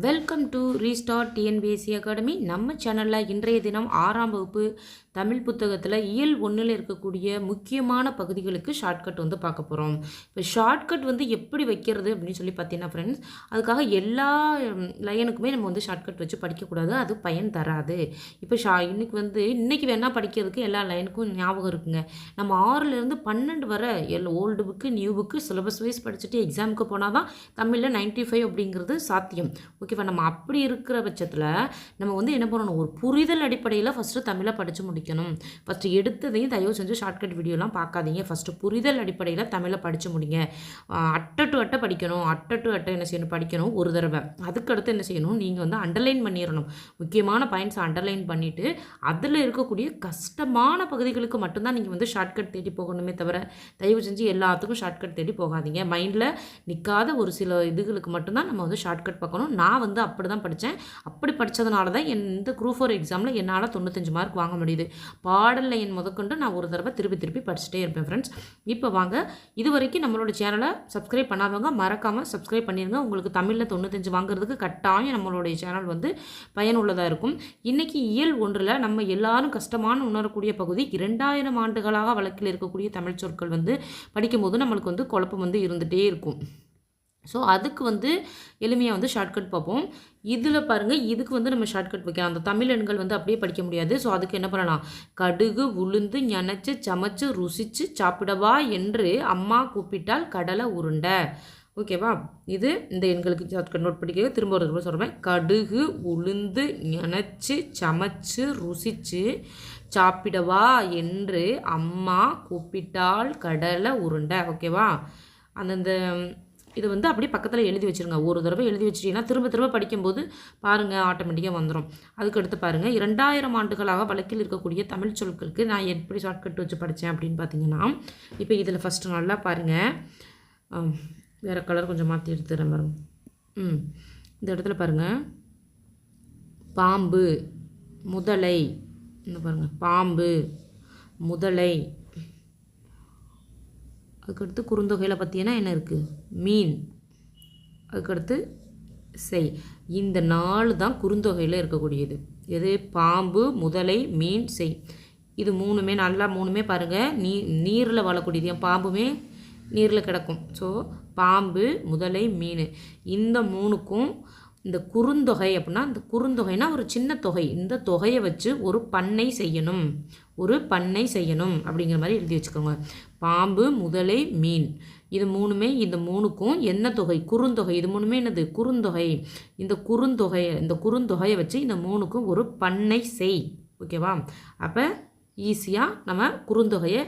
Welcome to restart TNPSC academy நம்ம சேனலில் இன்றைய தினம் ஆறாம் வகுப்பு தமிழ் புத்தகத்தில் இயல் ஒன்றில் இருக்கக்கூடிய முக்கியமான பகுதிகளுக்கு ஷார்ட்கட் வந்து பார்க்க போகிறோம் இப்போ ஷார்ட்கட் வந்து எப்படி வைக்கிறது அப்படின்னு சொல்லி பார்த்தீங்கன்னா ஃப்ரெண்ட்ஸ் அதுக்காக எல்லா லைனுக்குமே நம்ம வந்து ஷார்ட்கட் வச்சு படிக்கக்கூடாது அது பயன் தராது. இப்போ ஷா இன்றைக்கி வந்து இன்றைக்கி வேணால் படிக்கிறதுக்கு எல்லா லைனுக்கும் ஞாபகம் இருக்குங்க. நம்ம ஆறுலேருந்து பன்னெண்டு வரை L old book new book syllabus wise படிச்சுட்டு எக்ஸாமுக்கு போனால் தான் தமிழில் நைன்ட்டி ஃபைவ் அப்படிங்கிறது சாத்தியம். ஓகேவா நம்ம அப்படி இருக்கிற பட்சத்தில் நம்ம வந்து என்ன பண்ணணும்? ஒரு புரிதல் அடிப்படையில் ஃபஸ்ட்டு தமிழை படித்து முடிக்கணும். ஃபஸ்ட்டு எடுத்ததையும் தயவு செஞ்சு ஷார்ட்கட் வீடியோலாம் பார்க்காதீங்க. ஃபஸ்ட்டு புரிதல் அடிப்படையில் தமிழை படித்து முடிங்க. அட்டை டு அட்டை படிக்கணும். அட்டை டு அட்டை என்ன செய்யணும்? படிக்கணும் ஒரு தடவை. அதுக்கடுத்து என்ன செய்யணும்? நீங்கள் வந்து அண்டர்லைன் பண்ணிடணும். முக்கியமான பாயிண்ட்ஸை அண்டர்லைன் பண்ணிவிட்டு அதில் இருக்கக்கூடிய கஷ்டமான பகுதிகளுக்கு மட்டும்தான் நீங்கள் வந்து ஷார்ட்கட் தேடி போகணுமே தவிர தயவு செஞ்சு எல்லாத்துக்கும் ஷார்ட்கட் தேடி போகாதீங்க. மைண்டில் நிற்காத ஒரு சில இதுகளுக்கு மட்டும்தான் நம்ம வந்து ஷார்ட்கட் பார்க்கணும். நான் வந்து அப்படி தான் படித்தேன் அப்படி படித்ததுனால தான் என் இந்த குரூப் ஃபோர் எக்ஸாமில் என்னால் தொண்ணூத்தஞ்சு மார்க் வாங்க முடியுது. பாடலில் என் முதற்கொண்டு நான் ஒரு தடவை திருப்பி திருப்பி படிச்சுட்டே இருப்பேன் ஃப்ரெண்ட்ஸ் இப்போ வாங்க இது வரைக்கும் நம்மளோட சேனலை சப்ஸ்கிரைப் பண்ணாதவங்க மறக்காமல் சப்ஸ்கிரைப் பண்ணிடுங்க உங்களுக்கு தமிழில் தொண்ணூத்தஞ்சு வாங்குறதுக்கு கட்டாயம் நம்மளுடைய சேனல் வந்து பயனுள்ளதாக இருக்கும். இன்றைக்கி இயல் ஒன்றில் நம்ம எல்லாரும் கஷ்டமான உணரக்கூடிய பகுதி இரண்டாயிரம் ஆண்டுகளாக வழக்கில் இருக்கக்கூடிய தமிழ் சொற்கள் வந்து படிக்கும்போது நம்மளுக்கு வந்து குழப்பம் வந்து இருந்துகிட்டே இருக்கும். ஸோ அதுக்கு வந்து எளிமையாக வந்து ஷார்ட்கட் பார்ப்போம். இதில் பாருங்கள் இதுக்கு வந்து நம்ம ஷார்ட்கட் வைக்கலாம். அந்த தமிழ் எண்கள் வந்து அப்படியே படிக்க முடியாது. ஸோ அதுக்கு என்ன பண்ணலாம்? கடுகு உளுந்து நினச்சி சமைச்சு ருசிச்சு சாப்பிடவா என்று அம்மா கூப்பிட்டால் கடலை உருண்டை. ஓகேவா இது இந்த எண்களுக்கு ஷார்ட்கட் நோட் படிக்க திரும்ப ஒரு தடவை சொல்கிறேன் கடுகு உளுந்து ஞனைச்சு சமைச்சு ருசிச்சு சாப்பிடவா என்று அம்மா கூப்பிட்டால் கடலை உருண்டை. ஓகேவா அந்தந்த இது வந்து அப்படியே பக்கத்தில் எழுதி வச்சுருங்க. ஒரு தடவை எழுதி வச்சிட்டிங்கன்னா திரும்ப திரும்ப படிக்கும்போது பாருங்கள் ஆட்டோமேட்டிக்காக வந்துடும் அதுக்கடுத்து பாருங்கள் இரண்டாயிரம் ஆண்டுகளாக வழக்கில் இருக்கக்கூடிய தமிழ் சொற்களுக்கு நான் எப்படி ஷார்ட்கட் வச்சு படித்தேன் அப்படின்னு பார்த்தீங்கன்னா இப்போ இதில் ஃபஸ்ட்டு நல்லா பாருங்கள் வேறு கலர் கொஞ்சம் மாற்றி எடுத்துகிறேன் பாருங்க. ம் இந்த இடத்துல பாருங்கள் பாம்பு முதலை இந்த பாருங்கள் பாம்பு முதலை அதுக்கடுத்து குறுந்தொகையில் பார்த்தீங்கன்னா என்ன இருக்குது மீன். அதுக்கடுத்து செய். இந்த நாலு தான் குறுந்தொகையில் இருக்கக்கூடியது. எது? பாம்பு முதலை மீன் செய். இது மூணுமே நல்லா மூணுமே பாருங்கள் நீ நீரில் வாழக்கூடியது. என் பாம்புமே நீரில் கிடக்கும். ஸோ பாம்பு முதலை மீன். இந்த மூணுக்கும் இந்த குறுந்தொகை அப்படின்னா இந்த குறுந்தொகைனா ஒரு சின்ன தொகை. இந்த தொகையை வச்சு ஒரு பண்ணை செய்யணும். ஒரு பண்ணை செய்யணும் அப்படிங்கிற மாதிரி எழுதி வச்சுக்கோங்க. பாம்பு முதலை மீன். இது மூணுமே இந்த மூணுக்கும் என்ன தொகை? குறுந்தொகை. இது மூணுமே என்னது? குறுந்தொகை. இந்த குறுந்தொகையை இந்த குறுந்தொகையை வச்சு இந்த மூணுக்கும் ஒரு பண்ணை செய். ஓகேவா? அப்போ ஈஸியாக நம்ம குறுந்தொகையை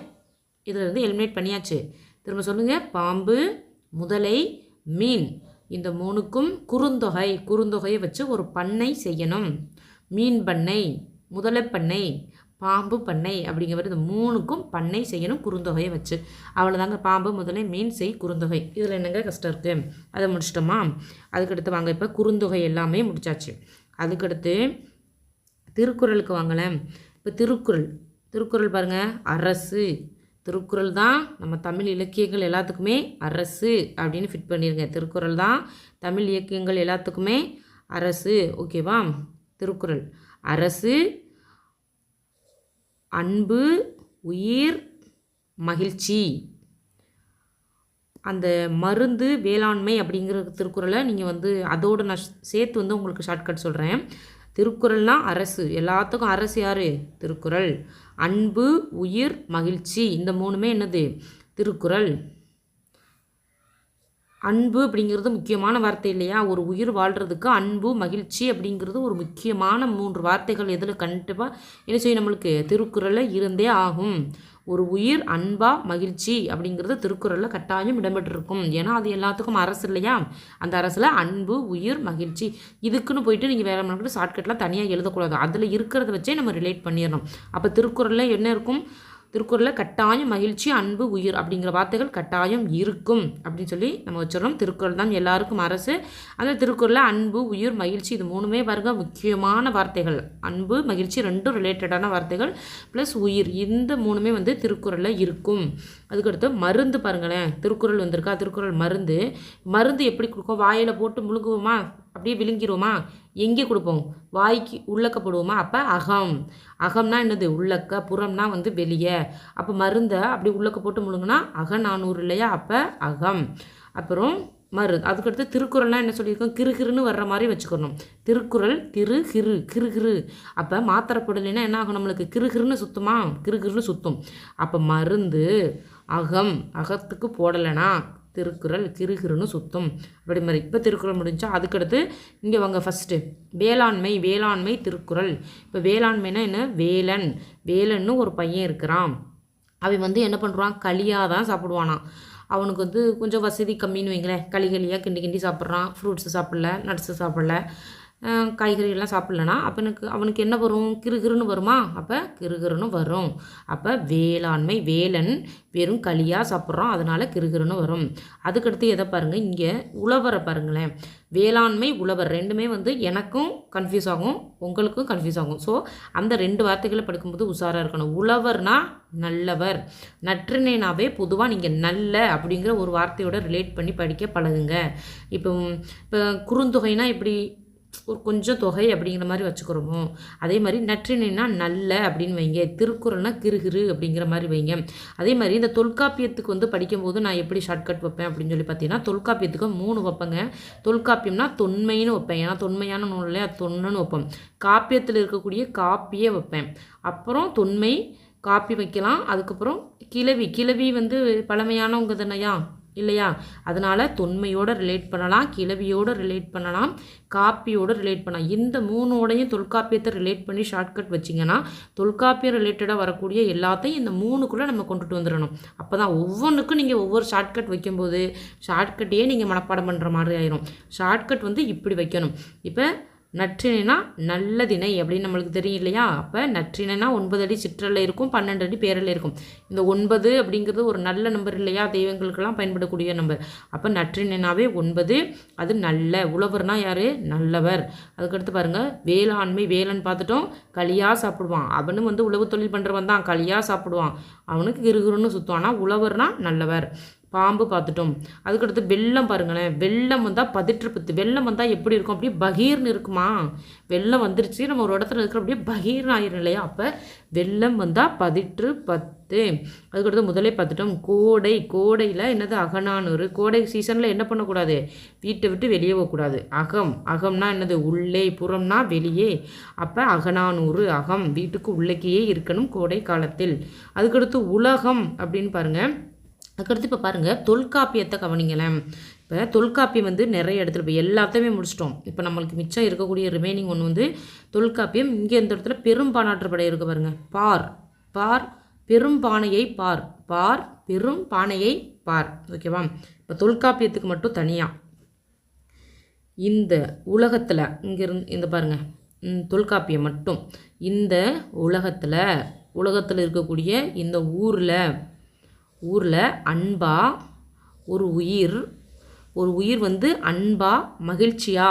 இதிலிருந்து எலிமினேட் பண்ணியாச்சு. திரும்ப சொல்லுங்கள் பாம்பு முதலை மீன். இந்த மூணுக்கும் குறுந்தொகை. குறுந்தொகையை வச்சு ஒரு பண்ணை செய்யணும். மீன் பண்ணை முதலை பண்ணை. பாம்பு பண்ணை அப்படிங்கிற மாதிரி இந்த மூணுக்கும் பண்ணை செய்யணும் குறுந்தொகையை வச்சு. அவ்வளோதாங்க பாம்பு. முதலை மீன் செய் குறுந்தொகை. இதில் என்னங்க கஷ்டம் இருக்குது அதை முடிச்சிட்டோமா? அதுக்கடுத்து வாங்க இப்போ குறுந்தொகை எல்லாமே முடிச்சாச்சு. அதுக்கடுத்து திருக்குறளுக்கு வாங்கலேன் இப்போ திருக்குறள். திருக்குறள் பாருங்கள் அரசு. திருக்குறள் தான் நம்ம தமிழ் இலக்கியங்கள் எல்லாத்துக்குமே அரசு அப்படின்னு ஃபிட் பண்ணிடுங்க திருக்குறள் தான் தமிழ் இலக்கியங்கள் எல்லாத்துக்குமே அரசு. ஓகேவா? திருக்குறள். அரசு அன்பு உயிர் மகிழ்ச்சி. அந்த மருந்து வேளாண்மை அப்படிங்கிற திருக்குறளை நீங்கள் வந்து அதோடு நான் சேர்த்து வந்து உங்களுக்கு ஷார்ட்கட் சொல்கிறேன் திருக்குறள்னால் அரசு. எல்லாத்துக்கும் அரசு யார்? திருக்குறள். அன்பு உயிர் மகிழ்ச்சி. இந்த மூணுமே என்னது? திருக்குறள். அன்பு அப்படிங்கிறது முக்கியமான வார்த்தை இல்லையா? ஒரு உயிர் வாழ்கிறதுக்கு அன்பு மகிழ்ச்சி அப்படிங்கிறது ஒரு முக்கியமான மூன்று வார்த்தைகள் எதில் கண்டிப்பாக என்ன செய்யும் நம்மளுக்கு? திருக்குறளில் இருந்தே ஆகும். ஒரு உயிர் அன்பா மகிழ்ச்சி அப்படிங்கிறது திருக்குறளில் கட்டாயம் இடம்பெற்றிருக்கும். ஏன்னா அது எல்லாத்துக்கும் அரசு இல்லையா? அந்த அரசில் அன்பு உயிர் மகிழ்ச்சி இதுக்குன்னு போயிட்டு நீங்கள் வேறு மணிக்கு ஷார்ட்கட்லாம் தனியாக எழுதக்கூடாது. அதில் இருக்கிறத வச்சே நம்ம ரிலேட் பண்ணிடணும். அப்போ திருக்குறளில் என்ன இருக்கும்? திருக்குறளில் கட்டாயம் மகிழ்ச்சி அன்பு உயிர் அப்படிங்கிற வார்த்தைகள் கட்டாயம் இருக்கும் அப்படின்னு சொல்லி நம்ம வச்சிடறோம். திருக்குறள் தான் எல்லாருக்கும் அரசு. அந்த திருக்குறளில் அன்பு உயிர் மகிழ்ச்சி இது மூணுமே பாருங்க முக்கியமான வார்த்தைகள். அன்பு மகிழ்ச்சி ரெண்டும் ரிலேட்டடான வார்த்தைகள். ப்ளஸ் உயிர் இந்த மூணுமே வந்து திருக்குறளில் இருக்கும். அதுக்கடுத்து மருந்து பாருங்களேன். திருக்குறள் வந்திருக்கா? திருக்குறள் மருந்து. மருந்து எப்படி கொடுக்கும்? வாயில் போட்டு முழுங்குவோமா? அப்படியே விழுங்கிருவோமா? எங்கே கொடுப்போம்? வாய்க்கு உள்ளக்க போடுவோமா அப்போ அகம். அகம்னா என்னது? உள்ளக்க புறம்னா வந்து வெளியே. அப்போ மருந்தை அப்படி உள்ளக்க போட்டு முழுங்கினா அகநானூறு இல்லையா? அப்போ அகம். அப்புறம் மரு அதுக்கடுத்து திருக்குறள்லாம் என்ன சொல்லியிருக்கோம்? கிருகிருன்னு வர்ற மாதிரி வச்சுக்கணும். திருக்குறள் திரு கிரு கிருகிரு அப்போ மாத்திரப்படலைன்னா என்ன ஆகும் நம்மளுக்கு? கிருகிருன்னு சுத்துமா? கிருகிருன்னு சுத்தும். அப்போ மருந்து அகம். அகத்துக்கு போடலைன்னா திருக்குறள் கிருகிருன்னு சுத்தம். அப்படி மாதிரி இப்போ திருக்குறள் முடிஞ்சா அதுக்கடுத்து இங்கே வாங்க ஃபஸ்ட்டு வேளாண்மை வேளாண்மை திருக்குறள். இப்போ வேளாண்மைனா என்ன? வேலன். வேலன்னு ஒரு பையன் இருக்கிறான். அவன் வந்து என்ன பண்ணுறான் களியாக தான் சாப்பிடுவானான் அவனுக்கு வந்து கொஞ்சம் வசதி கம்மின்னு வைங்களேன். களி களியாக கிண்டி கிண்டி சாப்பிட்றான். ஃப்ரூட்ஸு சாப்பிடல நட்ஸு சாப்பிடல. காய்கறிகள்லாம் சாப்பிட்லனா அப்போ எனக்கு அவனுக்கு என்ன வரும்? கிருகிருன்னு வருமா? அப்போ கிருகிருன்னு வரும். அப்போ வேளாண்மை வேலன் வெறும் களியாக சாப்பிட்றோம் அதனால் கிருகிருன்னு வரும். அதுக்கடுத்து எதை பாருங்கள் இங்கே உழவரை பாருங்களேன். வேளாண்மை உழவர் ரெண்டுமே வந்து எனக்கும் கன்ஃபியூஸ் ஆகும் உங்களுக்கும் கன்ஃபியூஸ் ஆகும். ஸோ அந்த ரெண்டு வார்த்தைகளை படிக்கும்போது உஷாராக இருக்கணும். உழவர்னா நல்லவர். நற்றினைனாவே பொதுவாக நீங்கள் நல்ல அப்படிங்கிற ஒரு வார்த்தையோட ரிலேட் பண்ணி படிக்க பழகுங்க. இப்போ இப்போ குறுந்தொகைனா எப்படி ஒரு கொஞ்சம் தொகை அப்படிங்கிற மாதிரி வச்சுக்கிறோமோ அதே மாதிரி நற்றினைனா நல்ல அப்படின்னு வைங்க. திருக்குறள்னா கிருகிரு அப்படிங்கிற மாதிரி வைங்க. அதே மாதிரி இந்த தொல்காப்பியத்துக்கு வந்து படிக்கும்போது நான் எப்படி ஷார்ட்கட் வைப்பேன் அப்படின்னு சொல்லி பார்த்தீங்கன்னா தொல்காப்பியத்துக்கு மூணு வைப்பேங்க. தொல்காப்பியம்னா தொன்மைன்னு வைப்பேன். ஏன்னா தொன்மையான நூலில் அது தொன்னுன்னு வைப்பேன் காப்பியத்தில் இருக்கக்கூடிய காப்பியே வைப்பேன். அப்புறம் தொன்மை காப்பி வைக்கலாம். அதுக்கப்புறம் கிளவி. கிளவி வந்து பழமையானவங்க தானையா? இல்லையா? அதனால் தொன்மையோடு ரிலேட் பண்ணலாம் கிளவியோடு ரிலேட் பண்ணலாம் காப்பியோடு ரிலேட் பண்ணலாம். இந்த மூணோடையும் தொல்காப்பியத்தை ரிலேட் பண்ணி ஷார்ட்கட் வச்சிங்கன்னா தொல்காப்பியம் ரிலேட்டடாக வரக்கூடிய எல்லாத்தையும் இந்த மூணுக்குள்ளே நம்ம கொண்டுட்டு வந்துடணும். அப்போ தான் ஒவ்வொன்றுக்கும் நீங்கள் ஒவ்வொரு ஷார்ட்கட் வைக்கும்போது ஷார்ட்கட்டையே நீங்கள் மனப்பாடம் பண்ணுற மாதிரி ஆயிரும். ஷார்ட்கட் வந்து இப்படி வைக்கணும். இப்போ நற்றினைனா நல்லதினை அப்படின்னு நம்மளுக்கு தெரியும் இல்லையா? அப்போ நற்றினா ஒன்பது அடி சிற்றல்ல இருக்கும் பன்னெண்டு அடி பேரல இருக்கும். இந்த ஒன்பது அப்படிங்கிறது ஒரு நல்ல நம்பர் இல்லையா? தெய்வங்களுக்கெல்லாம் பயன்படக்கூடிய நம்பர் அப்போ நற்றினாவே ஒன்பது அது நல்ல. உழவர்னா யார்? நல்லவர். அதுக்கடுத்து பாருங்கள் வேளாண்மை வேலன் பார்த்துட்டோம் களியாக சாப்பிடுவான். அவனும் வந்து உழவு தொழில் பண்ணுறவன் தான் களியாக சாப்பிடுவான். அவனுக்கு கிருகிருன்னு சுற்றுவான்னா ஆனால் உழவர்னா நல்லவர். பாம்பு பார்த்துட்டோம். அதுக்கடுத்து வெள்ளம் பாருங்களேன். வெள்ளம் வந்தால் பதிற்று பத்து வெள்ளம் வந்தால் எப்படி இருக்கும்? அப்படியே பகீர்னு இருக்குமா? வெள்ளம் வந்துருச்சு. நம்ம ஒரு இடத்துல இருக்கிற அப்படியே பகீர்னு ஆயிரும் இல்லையா? அப்போ வெள்ளம் வந்தால் பதிற்று பத்து அதுக்கடுத்து முதலே பார்த்துட்டோம். கோடை. கோடையில் என்னது? அகனானூறு கோடை சீசனில் என்ன பண்ணக்கூடாது? வீட்டை விட்டு வெளியே போகக்கூடாது. அகம். அகம்னா என்னது? உள்ளே புறம்னா வெளியே. அப்போ அகனானூறு அகம். வீட்டுக்கு உள்ளேக்கே இருக்கணும் கோடை காலத்தில் அதுக்கடுத்து உலகம் அப்படின்னு பாருங்கள் அதுக்கடுத்து இப்போ பாருங்கள் தொல்காப்பியத்தை கவனிங்களேன். இப்போ தொல்காப்பியம் வந்து நிறைய இடத்துல இப்போ எல்லாத்தையுமே முடிச்சிட்டோம். இப்போ நம்மளுக்கு மிச்சம் இருக்கக்கூடிய ரிமைனிங் ஒன்று வந்து தொல்காப்பியம். இங்கே இந்த இடத்துல பெரும்பானாற்று படை இருக்கு பாருங்கள் பார் பார் பெரும்பானையை பார் பார் பெரும் பானையை பார் ஓகேவா இப்போ தொல்காப்பியத்துக்கு மட்டும் தனியாக இந்த உலகத்தில் இங்கிருந்து இந்த பாருங்கள் தொல்காப்பியம் மட்டும். இந்த உலகத்தில் உலகத்தில் இருக்கக்கூடிய இந்த ஊரில் ஊரில் அன்பா ஒரு உயிர் ஒரு உயிர் வந்து அன்பா மகிழ்ச்சியா?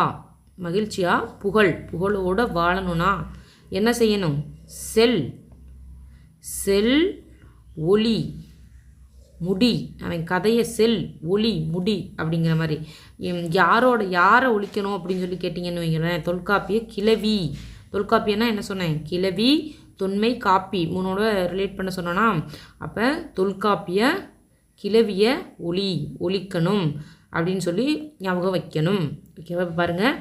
மகிழ்ச்சியா? புகழ். புகழோட வாழணும்னா என்ன செய்யணும்? செல். செல் ஒளி. முடி. அவன் கதையை செல் ஒளி முடி அப்படிங்கிற மாதிரி. யாரோட யாரை ஒழிக்கணும் அப்படின்னு சொல்லி கேட்டிங்கன்னு வைங்களேன். தொல்காப்பிய கிளவி தொல்காப்பியன்னா என்ன சொன்னேன்? கிளவி தொன்மை காப்பி மூணோட ரிலேட் பண்ண சொன்னோன்னா அப்போ தொல்காப்பிய கிளவிய ஒளி ஒழிக்கணும் அப்படின்னு சொல்லி ஞாபகம் வைக்கணும். ஓகேவா பாருங்கள்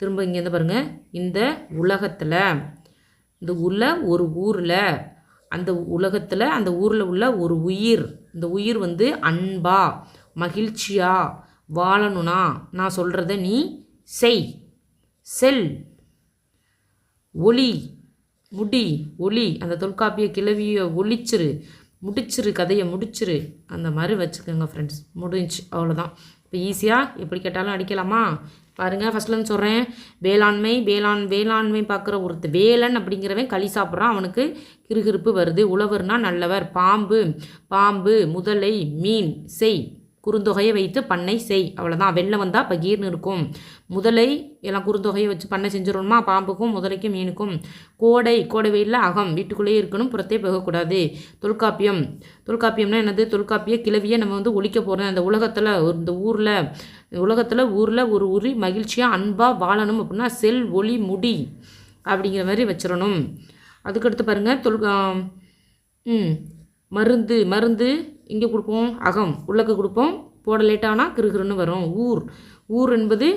திரும்ப இங்கேருந்து பாருங்கள் இந்த உலகத்தில் இந்த உள்ள ஒரு ஊரில் அந்த உலகத்தில் அந்த ஊரில் உள்ள ஒரு உயிர். இந்த உயிர் வந்து அன்பா மகிழ்ச்சியா வாழணும்னா நான் சொல்கிறத நீ செய். செல். ஒளி. முடி ஒளி அந்த தொல்காப்பிய கிளவியை ஒளிச்சிரு முடிச்சிரு கதையை முடிச்சிரு. அந்த மாதிரி வச்சுக்கோங்க ஃப்ரெண்ட்ஸ் முடிஞ்சு. அவ்வளோதான் இப்போ ஈஸியாக எப்படி கேட்டாலும் அடிக்கலாமா? பாருங்கள் ஃபஸ்ட்லேருந்து சொல்கிறேன் வேளாண்மை வேளாண் வேளாண்மை பார்க்குற ஒருத்தர் வேலன் அப்படிங்கிறவன் களி சாப்பிட்றான். அவனுக்கு கிறுகிறுப்பு வருது. உழவர்னா நல்லவர். பாம்பு பாம்பு முதலை மீன் செய். குறுந்தொகையை வைத்து பண்ணை செய். அவ்வளோதான் வெள்ளம் வந்தால் பகீர்னு இருக்கும். முதலை எல்லாம் குறுந்தொகையை வச்சு பண்ணை செஞ்சிடணுமா? பாம்புக்கும் முதலைக்கும் மீனுக்கும். கோடை கோடை வெயிலில் அகம். வீட்டுக்குள்ளேயே இருக்கணும். புறத்தே போகக்கூடாது. தொல்காப்பியம். தொல்காப்பியம்னா என்னது? தொல்காப்பிய கிளவியை நம்ம வந்து ஒழிக்க போகிறோம் அந்த உலகத்தில் இந்த ஊரில் உலகத்தில் ஊரில் ஒரு உரி மகிழ்ச்சியாக அன்பாக வாழணும் அப்படின்னா செல் ஒளி முடி அப்படிங்கிற மாதிரி வச்சிடணும். அதுக்கடுத்து பாருங்கள் தொல் மருந்து மருந்து இங்கே கொடுப்போம் அகம். உள்ளக்கு கொடுப்போம் போட லேட்டானால் கிருகிருன்னு வரும். ஊர். ஊர் என்பது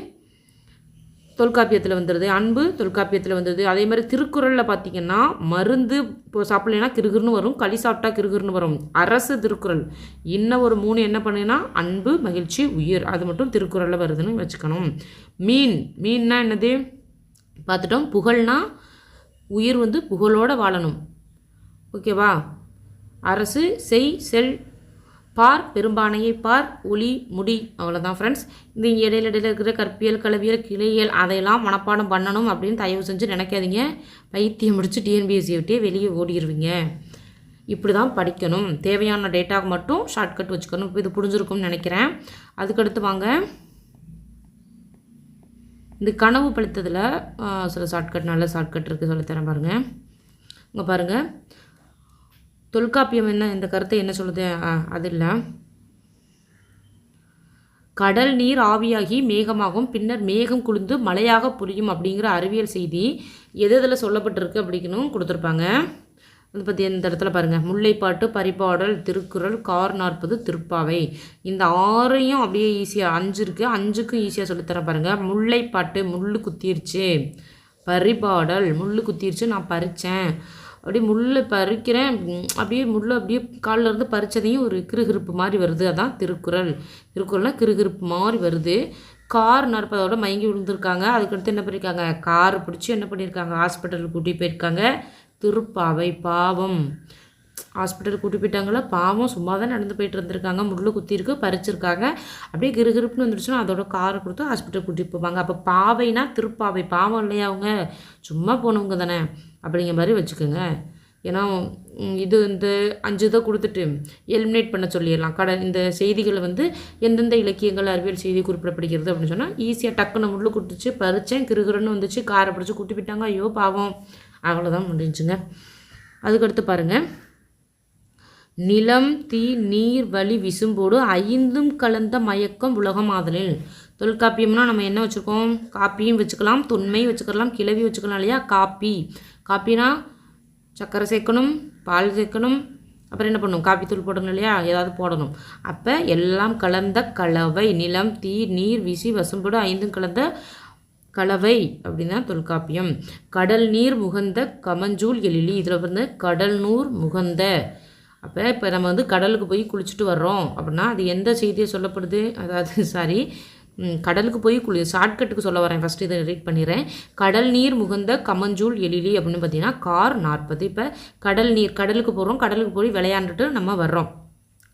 தொல்காப்பியத்தில் வந்துடுது அன்பு தொல்காப்பியத்தில் வந்தது. அதே மாதிரி திருக்குறளில் பார்த்தீங்கன்னா மருந்து இப்போ சாப்பிட்லனா கிருகிருன்னு வரும் களி சாப்பிட்டா கிருகிருன்னு வரும். அரசு திருக்குறள். இன்னும் ஒரு மூணு என்ன பண்ணுன்னா அன்பு மகிழ்ச்சி உயிர். அது மட்டும் திருக்குறளில் வருதுன்னு வச்சுக்கணும். மீன். மீன்னா என்னது? பார்த்துட்டோம் புகழ்னா உயிர் வந்து புகழோடு வாழணும். ஓகேவா? அரசு செய் செல் பார் பெரும்பானையை பார் ஒளி முடி அவ்வளோதான் ஃப்ரெண்ட்ஸ் இந்த இடையில இடையில இருக்கிற கற்பியல் கலவியல் கிளையல் அதையெல்லாம் மனப்பாடம் பண்ணணும் அப்படின்னு தயவு செஞ்சு நினைக்காதீங்க. பைத்தியம் முடிச்சு டிஎன்பிஎஸ்சி விட்டே வெளியே ஓடிடுவீங்க இப்படி தான் படிக்கணும். தேவையான டேட்டாவுக்கு மட்டும் ஷார்ட்கட் வச்சுக்கணும். இப்போ இது புரிஞ்சிருக்கும்னு நினைக்கிறேன். அதுக்கடுத்து வாங்க. இந்த கனவு பழுத்ததில் சில ஷார்ட்கட் நல்ல ஷார்ட்கட் இருக்குது சொல்லித்தரேன் பாருங்கள் இங்கே பாருங்கள் தொல்காப்பியம் என்ன? இந்த கருத்தை என்ன சொல்லுது? அது இல்லை கடல் நீர் ஆவியாகி மேகமாகும். பின்னர் மேகம் குளிர்ந்து மழையாக புரியும் அப்படிங்கிற அறிவியல் செய்தி எது இதில் சொல்லப்பட்டிருக்கு அப்படிங்கணும் கொடுத்துருப்பாங்க. அதை பற்றி இந்த இடத்துல பாருங்கள் முல்லைப்பாட்டு பரிபாடல் திருக்குறள் கார் நாற்பது திருப்பாவை. இந்த ஆறையும் அப்படியே ஈஸியாக அஞ்சு இருக்குது அஞ்சுக்கும் ஈஸியாக சொல்லித்தரேன் பாருங்கள் முல்லைப்பாட்டு முள்ளு குத்திருச்சு. பரிபாடல் முள்ளு குத்திருச்சு. நான் பறித்தேன் அப்படியே முள்ளை பறிக்கிறேன். அப்படியே முள்ளை அப்படியே காலில் இருந்து பறித்ததையும் ஒரு கிருகிருப்பு மாதிரி வருது. அதான் திருக்குறள். திருக்குறள்னால் கிருகிருப்பு மாதிரி வருது. கார் நடப்பதோட மயங்கி விழுந்திருக்காங்க. அதுக்கடுத்து என்ன பண்ணியிருக்காங்க கார் பிடிச்சி என்ன பண்ணியிருக்காங்க ஹாஸ்பிட்டலுக்கு கூட்டி போயிருக்காங்க. திருப்பாவை பாவம். ஹாஸ்பிட்டல் கூட்டி போயிட்டாங்களா பாவம். சும்மா தான் நடந்து போயிட்டு இருந்திருக்காங்க. முள்ளு குத்திருக்கு பறிச்சிருக்காங்க. அப்படியே கிருகிருப்புன்னு வந்துடுச்சுன்னா அதோட காரை கொடுத்து ஹாஸ்பிட்டல் கூட்டிகிட்டு போவாங்க. அப்போ பாவைனா திருப்பாவை. பாவம் இல்லையா அவங்க? சும்மா போனவங்க தானே. அப்படிங்கிற மாதிரி வச்சுக்கோங்க. ஏன்னா இது இந்த அஞ்சு இதை கொடுத்துட்டு எலிமினேட் பண்ண சொல்லிடலாம். கடன் இந்த செய்திகளை வந்து எந்தெந்த இலக்கியங்கள் அறிவியல் செய்தி குறிப்பிடப்படுகிறது அப்படின்னு சொன்னால் ஈஸியாக டக்குன்னு முள்ளு குட்டிச்சு பறித்தேன் கிருகிருன்னு வந்துச்சு காரை பிடிச்சி கூட்டி விட்டாங்க ஐயோ பாவம். அவ்வளோதான் முடிஞ்சுங்க. அதுக்கடுத்து பாருங்கள் நிலம் தீ நீர் வழி விசும்போடு ஐந்தும் கலந்த மயக்கம் உலகமாதலில் தொல்காப்பியம்னா நம்ம என்ன வச்சுருக்கோம்? காப்பியும் வச்சுக்கலாம் தொன்மையும் வச்சுக்கலாம் கிளவி வச்சுக்கலாம் இல்லையா? காப்பி. காப்பினா சர்க்கரை சேர்க்கணும் பால் சேர்க்கணும். அப்புறம் என்ன பண்ணணும்? காப்பித்தூள் போடணும் இல்லையா? ஏதாவது போடணும். அப்போ எல்லாம் கலந்த கலவை நிலம் தீ நீர் விசி வசும்போடு ஐந்தும் கலந்த கலவை அப்படின்னா தொல்காப்பியம். கடல் நீர் முகந்த கமஞ்சூல் எழிலி. இதில் வந்து கடல் நூர் முகந்த. அப்போ இப்போ நம்ம வந்து கடலுக்கு போய் குளிச்சுட்டு வர்றோம் அப்படின்னா அது எந்த செய்தியை சொல்லப்படுது? அதாவது சாரி கடலுக்கு போய் குளி ஷார்ட்கட்டுக்கு சொல்ல வரேன். ஃபஸ்ட்டு இதை ரீட் பண்ணிடுறேன். கடல் நீர் முகந்த கமஞ்சூல் எழிலி அப்படின்னு பார்த்தீங்கன்னா கார் நாற்பது. இப்போ கடல் நீர் கடலுக்கு போகிறோம் கடலுக்கு போய் விளையாண்டுட்டு நம்ம வர்றோம்.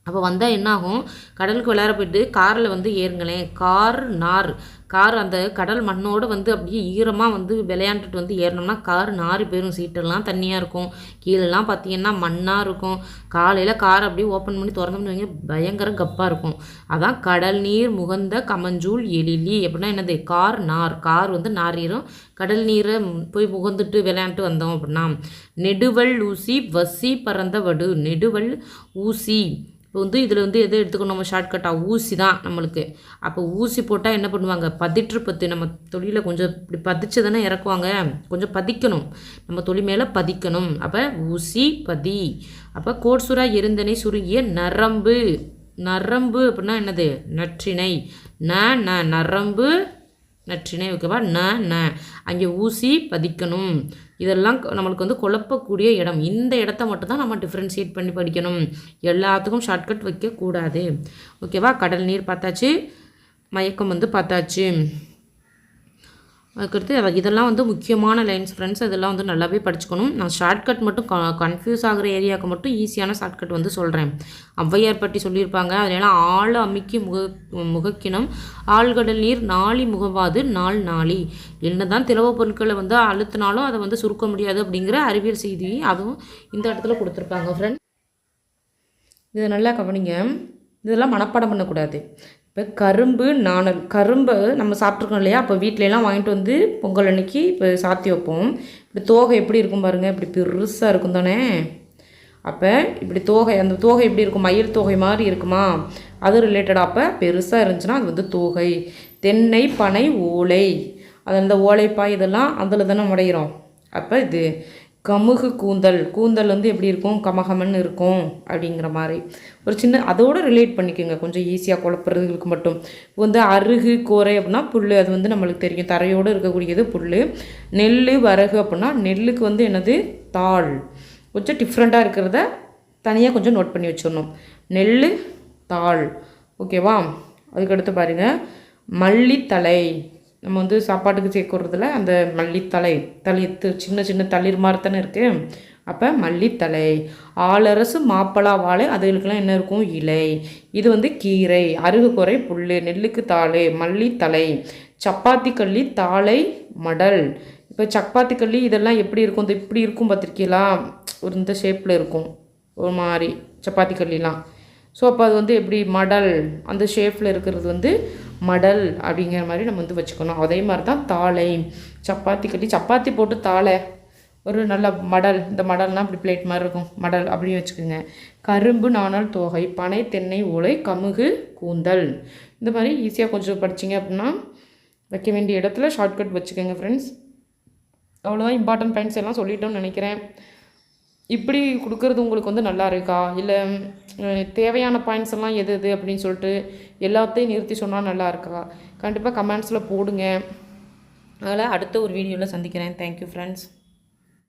அப்போ வந்தால் என்னாகும்? கடலுக்கு விளையாட போயிட்டு காரில் வந்து ஏறுங்களேன். கார் நார். கார் அந்த கடல் மண்ணோடு வந்து அப்படியே ஈரமாக வந்து விளையாண்டுட்டு வந்து ஏறினோம்னா கார் நாறு போயிடும் சீட்டெல்லாம் தண்ணியாக இருக்கும். கீழெல்லாம் பார்த்தீங்கன்னா மண்ணாக இருக்கும். காலையில் கார் அப்படியே ஓப்பன் பண்ணி திறந்தோம்னு வைங்க பயங்கர கப்பாக இருக்கும். அதான் கடல் நீர் முகந்த கமஞ்சூல் எழிலி. அப்படின்னா என்னது? கார் நார். கார் வந்து நாரீரும் கடல் நீரை போய் முகந்துட்டு விளையாண்டுட்டு வந்தோம் அப்படின்னா நெடுவல் ஊசி வசி பறந்த வடு நெடுவல் ஊசி. இப்போ வந்து இதில் வந்து எதை எடுத்துக்கணும்? நம்ம ஷார்ட்கட்டாக ஊசி தான் நம்மளுக்கு. அப்போ ஊசி போட்டால் என்ன பண்ணுவாங்க? பதிற்று பத்து. நம்ம தொழிலை கொஞ்சம் இப்படி பதிச்சு தானே இறக்குவாங்க. கொஞ்சம் பதிக்கணும். நம்ம தொழில் மேலே பதிக்கணும். அப்போ ஊசி பதி. அப்போ கோட்சுரா இருந்தனை சுருங்கிய நரம்பு. நரம்பு அப்படின்னா என்னது? நற்றினை ந நரம்பு நற்றினை ஓகேவா ந ந. அங்கே ஊசி பதிக்கணும். இதெல்லாம் நம்மளுக்கு வந்து குழப்பக்கூடிய இடம். இந்த இடத்த மட்டும் நம்ம டிஃப்ரென்ஷியேட் பண்ணி படிக்கணும். எல்லாத்துக்கும் ஷார்ட்கட் வைக்கக்கூடாது ஓகேவா? கடல் நீர் பார்த்தாச்சு. மயக்கம் வந்து பார்த்தாச்சு. அதுக்கடுத்து இதெல்லாம் வந்து முக்கியமான லைன்ஸ் ஃப்ரெண்ட்ஸ் இதெல்லாம் வந்து நல்லாவே படிச்சுக்கணும். நான் ஷார்ட்கட் மட்டும் கன்ஃபியூஸ் ஆகிற ஏரியாவுக்கு மட்டும் ஈஸியான ஷார்ட்கட் வந்து சொல்கிறேன் ஔவையார் பற்றி சொல்லியிருப்பாங்க. அதெல்லாம் ஆள் அமுக்கி முக முகக்கினம். ஆழ்கடல் நீர் நாளி முகவாது நாள் நாளி. என்ன தான் திரவ பொருட்களை வந்து அழுத்தினாலும் அதை வந்து சுருக்க முடியாது அப்படிங்கிற அறிவியல் செய்தி அதுவும் இந்த இடத்துல கொடுத்துருப்பாங்க ஃப்ரெண்ட் இதை நல்லா கவனிங்க. இதெல்லாம் மனப்பாடம் பண்ணக்கூடாது. இப்போ கரும்பு நாணல் கரும்பை நம்ம சாப்பிட்ருக்கோம் இல்லையா? அப்போ வீட்டிலலாம் வாங்கிட்டு வந்து பொங்கல் அன்னைக்கு இப்போ சாத்தி வைப்போம். இப்படி தோகை எப்படி இருக்கும் பாருங்கள் இப்படி பெருசாக இருக்கும் தானே? அப்போ இப்படி தோகை அந்த தோகை எப்படி இருக்கும்? மயில் தோகை மாதிரி இருக்குமா? அது ரிலேட்டடாக அப்போ பெருசாக இருந்துச்சுன்னா அது வந்து தோகை. தென்னை பனை ஓலை. அது அந்த ஓலைப்பாய் இதெல்லாம் அதில் தானே முடையிறோம் அப்போ இது கமுகு கூந்தல். கூந்தல் வந்து எப்படி இருக்கும்? கமகமன்னு இருக்கும் அப்படிங்கிற மாதிரி. ஒரு சின்ன அதோடு ரிலேட் பண்ணிக்கோங்க. கொஞ்சம் ஈஸியாக குழப்புறதுக்கு மட்டும். வந்து அருகு கோரை அப்படின்னா புல் அது வந்து நம்மளுக்கு தெரியும். தரையோடு இருக்கக்கூடியது புல் நெல் வரகு அப்படின்னா நெல்லுக்கு வந்து என்னது? தாள். கொஞ்சம் டிஃப்ரெண்ட்டாக இருக்கிறத தனியாக கொஞ்சம் நோட் பண்ணி வச்சிடணும். நெல் தாள். ஓகேவா அதுக்கடுத்து பாருங்கள் மல்லித்தலை. நம்ம வந்து சாப்பாட்டுக்கு சேர்க்குறதுல அந்த மல்லித்தலை தளி சின்ன சின்ன தளிர் மாதிரி தானே இருக்குது அப்போ மல்லித்தலை ஆளரசு மாப்பழா வாழை அதுகளுக்கெல்லாம் என்ன இருக்கும்? இலை. இது வந்து கீரை அருகு குறை புல் நெல்லுக்கு தாளை மல்லித்தலை சப்பாத்தி கள்ளி தாளை மடல். இப்போ சப்பாத்தி கள்ளி இதெல்லாம் எப்படி இருக்கும்? இந்த இப்படி இருக்கும் பார்த்துருக்கீங்களா? ஒரு இந்த ஷேப்பில் இருக்கும். ஒரு மாதிரி சப்பாத்தி கள்ளிலாம். ஸோ அப்போ அது வந்து எப்படி மடல் அந்த ஷேப்பில் இருக்கிறது வந்து மடல் அப்படிங்கிற மாதிரி நம்ம வந்து வச்சுக்கணும். அதே மாதிரி தான் தாளை சப்பாத்தி கட்டி சப்பாத்தி போட்டு தாளை ஒரு நல்ல மடல் இந்த மடல்னால் இப்படி பிளேட் மாதிரி இருக்கும். மடல் அப்படின்னு வச்சுக்கோங்க. கரும்பு நாணல் தோகை பனை தென்னை ஓலை கமுகு கூந்தல். இந்த மாதிரி ஈஸியாக கொஞ்சம் படிச்சிங்க அப்படின்னா வைக்க வேண்டிய இடத்துல ஷார்ட்கட் வச்சுக்கோங்க ஃப்ரெண்ட்ஸ் அவ்வளோதான் இம்பார்ட்டன்ட் பாயிண்ட்ஸ் எல்லாம் சொல்லிட்டோம்னு நினைக்கிறேன். இப்படி கொடுக்குறது உங்களுக்கு வந்து நல்லா இருக்கா? இல்லை தேவையான பாயிண்ட்ஸ் எல்லாம் எது எது அப்படின்னு சொல்லிட்டு எல்லாத்தையும் நிறுத்தி சொன்னால் நல்லா இருக்கா? கண்டிப்பாக கமெண்ட்ஸில் போடுங்க. அதில் அடுத்த ஒரு வீடியோவில் சந்திக்கிறேன். Thank you friends